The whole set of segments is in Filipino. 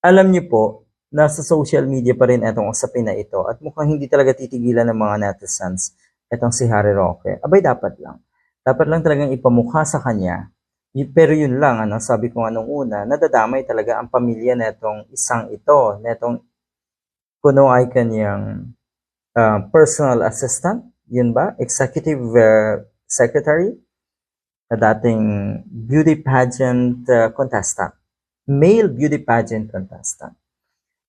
alam niyo po, nasa social media pa rin itong usapin na ito at mukhang hindi talaga titigilan ng mga netizens itong si Harry Roque. Abay, dapat lang. Dapat lang talagang ipamukha sa kanya. Pero yun lang, ano, sabi ko nga nung una, nadadamay talaga ang pamilya na itong isang ito, na itong kuno ay kanyang uh, personal assistant, yun ba? Executive uh, secretary, na dating beauty pageant uh, contestant, male beauty pageant contestant.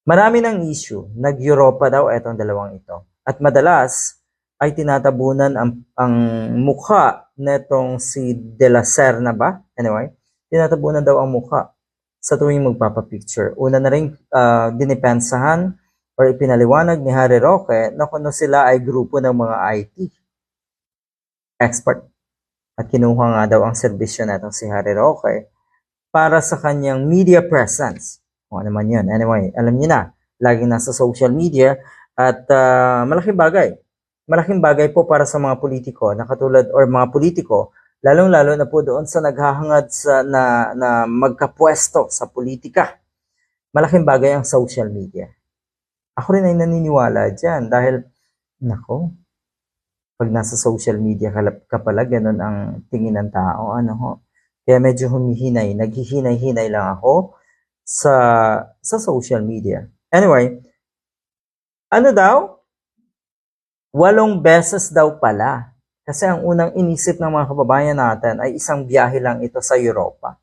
Marami ng issue, nag-Europa daw itong dalawang ito. At madalas ay tinatabunan ang, ang mukha netong si De La Serna ba? Anyway, tinatabunan daw ang mukha sa tuwing magpapapicture. Una na rin uh, dinipensahan or ipinaliwanag ni Harry Roque na kung sila ay grupo ng mga IT expert. At kinuha nga daw ang serbisyo netong si Harry Roque para sa kanyang media presence. Kung ano man yun. Anyway, alam niyo na, laging nasa social media at ah, malaking bagay. Malaking bagay po para sa mga politiko na katulad or mga politiko lalong-lalo na po doon sa naghahangad sa na, na magkapwesto sa politika. Malaking bagay ang social media. Ako rin ay naniniwala dyan dahil, nako, pag nasa social media ka, ka pala, ganun ang tingin ng tao. Ano ho? Kaya medyo humihinay, naghihinay-hinay lang ako sa sa social media. Anyway, ano daw? Walong beses daw pala. Kasi ang unang inisip ng mga kababayan natin ay isang biyahe lang ito sa Europa.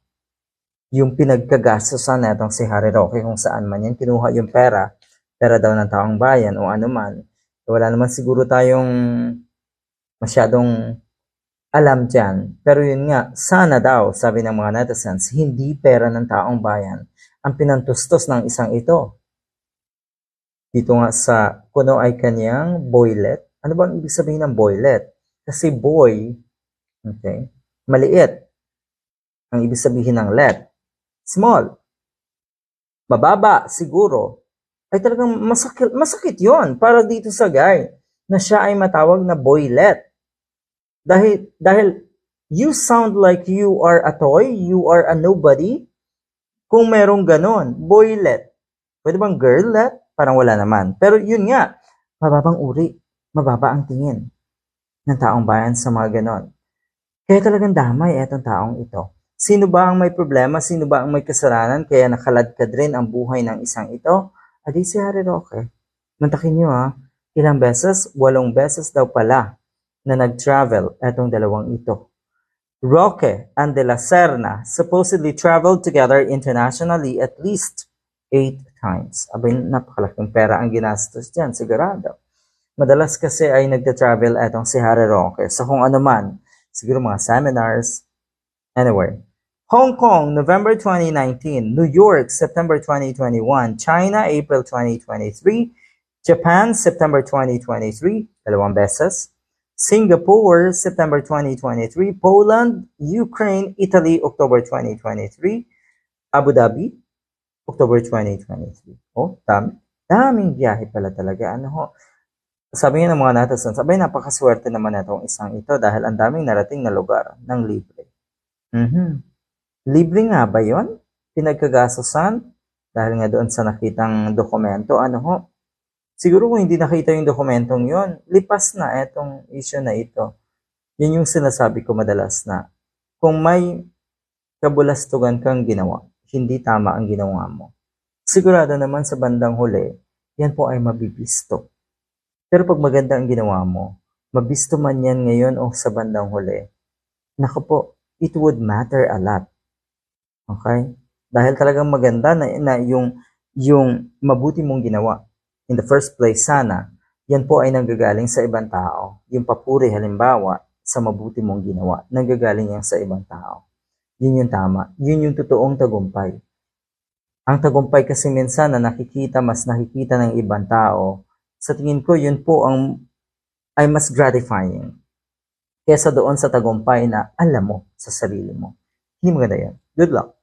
Yung pinagkagastosan netong si Harry Roque kung saan man yan, kinuha yung pera, pera daw ng taong bayan o ano man. Wala naman siguro tayong masyadong alam dyan. Pero yun nga, sana daw, sabi ng mga netizens, hindi pera ng taong bayan ang pinantustos ng isang ito. Dito nga sa kuno ay kanyang boylet. Ano ba ang ibig sabihin ng boylet? Kasi boy, okay, maliit. Ang ibig sabihin ng let, small. Mababa, siguro. Ay talagang masakit, masakit yon para dito sa guy na siya ay matawag na boylet. Dahil, dahil you sound like you are a toy, you are a nobody. Kung merong ganon, boylet. Pwede bang girllet? Parang wala naman. Pero yun nga, mababang uri, mababa ang tingin ng taong bayan sa mga ganon. Kaya talagang damay etong taong ito. Sino ba ang may problema? Sino ba ang may kasalanan? Kaya nakaladkad rin ang buhay ng isang ito? Adi si Harry Roque. Mantakin nyo ha, ilang beses? Walong beses daw pala na nag-travel etong dalawang ito. Roque and De La Serna supposedly traveled together internationally at least eight times. Abay, napakalaking pera ang ginastos dyan, sigurado. Madalas kasi ay nagta-travel etong si Harry Roque sa kung ano man. Siguro mga seminars. Anyway, Hong Kong, November 2019. New York, September 2021. China, April 2023. Japan, September 2023. Dalawang beses. Singapore, September 2023. Poland, Ukraine, Italy, October 2023. Abu Dhabi, October 2023. Oh, dami. Daming biyahe pala talaga. Ano ho? Sabi nga ng mga natasan, sabay napakaswerte naman itong isang ito dahil ang daming narating na lugar ng libre. Mhm. Libre nga ba yon? Pinagkagasosan? Dahil nga doon sa nakitang dokumento, ano ho? Siguro kung hindi nakita yung dokumentong yon, lipas na itong issue na ito. Yun yung sinasabi ko madalas na kung may kabulastugan kang ginawa, hindi tama ang ginawa mo. Sigurado naman sa bandang huli, yan po ay mabibisto. Pero pag maganda ang ginawa mo, mabisto man yan ngayon o sa bandang huli, naku po, it would matter a lot. Okay? Dahil talagang maganda na, na yung, yung mabuti mong ginawa. In the first place, sana, yan po ay nanggagaling sa ibang tao. Yung papuri halimbawa sa mabuti mong ginawa, nanggagaling yan sa ibang tao. Yun yung tama. Yun yung totoong tagumpay. Ang tagumpay kasi minsan na nakikita, mas nakikita ng ibang tao, sa tingin ko yun po ang ay mas gratifying kesa doon sa tagumpay na alam mo sa sarili mo. Hindi maganda yan. Good luck.